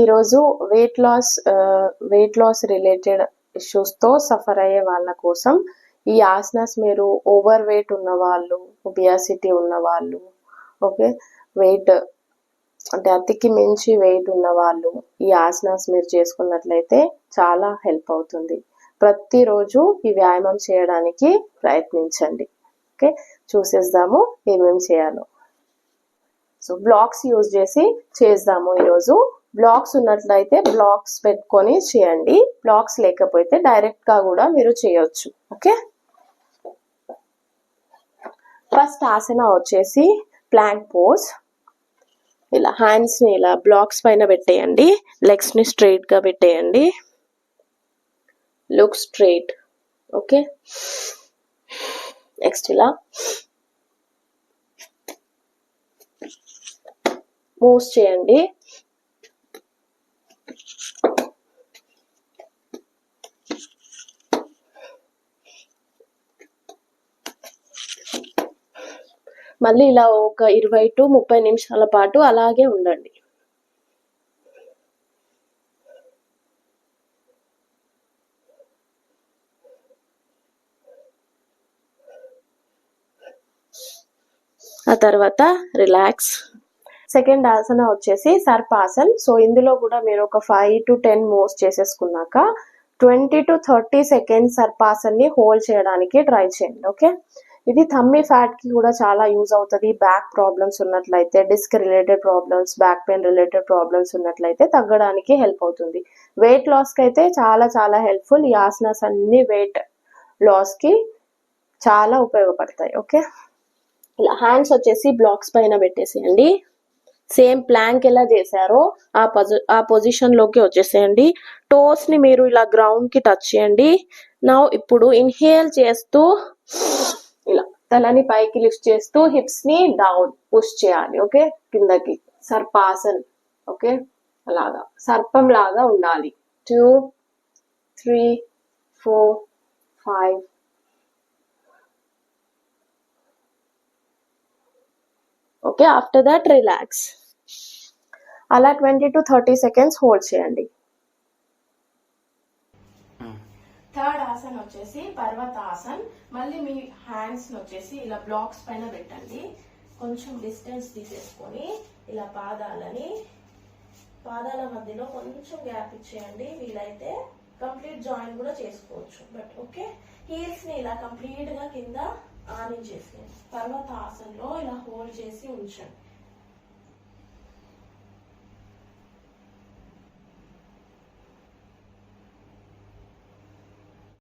ఈరోజు weight loss weight loss related ఇష్యూస్తో suffer అయ్యే వాళ్ళ కోసం ఈ ఆసనాస్ మీరు ఓవర్ వెయిట్ ఉన్నవాళ్ళు ఒబియాసిటీ ఉన్నవాళ్ళు ఓకే వెయిట్ అంటే అతికి మించి వెయిట్ ఉన్నవాళ్ళు ఈ ఆసనాస్ మీరు చేసుకున్నట్లయితే చాలా హెల్ప్ అవుతుంది. ప్రతిరోజు ఈ వ్యాయామం చేయడానికి ప్రయత్నించండి ఓకే చూసేద్దాము ఏమేమి చేయాలో. సో బ్లాక్స్ యూజ్ చేసి చేద్దాము ఈరోజు. బ్లాక్స్ ఉన్నట్లయితే బ్లాక్స్ పెట్టుకొని చేయండి. బ్లాక్స్ లేకపోతే డైరెక్ట్గా కూడా మీరు చేయొచ్చు. ఓకే? ఫస్ట్ ఆసన వచ్చేసి ప్లాంక్ పోజ్. ఇలా హ్యాండ్స్ని ఇలా బ్లాక్స్ పైన పెట్టేయండి. లెగ్స్ని స్ట్రైట్గా పెట్టేయండి. Look straight okay? నెక్స్ట్ ఇలా. మూవ్స్ చేయండి. మళ్ళీ ఇలా ఒక ఇరవై టు ముప్పై నిమిషాల పాటు అలాగే ఉండండి. ఆ తర్వాత రిలాక్స్ సెకండ్ ఆసన వచ్చేసి సర్పాసన్. సో ఇందులో కూడా మీరు ఒక ఫైవ్ టు టెన్ మూవ్స్ చేసేసుకున్నాక ట్వంటీ టు థర్టీ సెకండ్స్ సర్పాసన్ని హోల్డ్ చేయడానికి ట్రై చేయండి ఓకే ఇది థమ్మి ఫ్యాట్కి కూడా చాలా యూజ్ అవుతుంది. బ్యాక్ ప్రాబ్లమ్స్ ఉన్నట్లయితే disc related problems back pain related problems ఉన్నట్లయితే తగ్గడానికి హెల్ప్ అవుతుంది. వెయిట్ లాస్కి అయితే చాలా చాలా హెల్ప్ఫుల్. ఈ ఆసనాస్ అన్ని వెయిట్ లాస్కి చాలా ఉపయోగపడతాయి. ఓకే? ఇలా హ్యాండ్స్ వచ్చేసి బ్లాక్స్ పైన పెట్టేసేయండి. సేమ్ ప్లాంక్ ఎలా చేశారో ఆ పొజి ఆ పొజిషన్లోకి వచ్చేసేయండి. టోస్ని మీరు ఇలా గ్రౌండ్కి టచ్ చేయండి. నా ఇప్పుడు ఇన్హేల్ చేస్తూ ఇలా తలని పైకి లిఫ్ట్ చేస్తూ హిప్స్ని డౌన్ పుష్ చేయాలి ఓకే? కిందకి. సర్పాసన్ ఓకే? అలాగా. సర్పం లాగా ఉండాలి. Two three four five. Okay after that relax. అలా twenty to thirty seconds hold చేయండి. థర్డ్ ఆసన్ వచ్చేసి పర్వతాసన్. మళ్ళీ మీ హ్యాండ్స్ వచ్చేసి ఇలా బ్లాక్స్ పైన పెట్టండి. కొంచెం డిస్టెన్స్ తీసేసుకొని ఇలా పాదాలని పాదాల మధ్యలో కొంచెం గ్యాప్ ఇచ్చేయండి. వీలైతే కంప్లీట్ జాయిన్ కూడా చేసుకోవచ్చు. బట్ ఓకే హీల్స్ని ఇలా కంప్లీట్గా కింద ఆనించేసేయండి. పర్వతాసన్లో ఇలా హోల్డ్ చేసి ఉంచండి.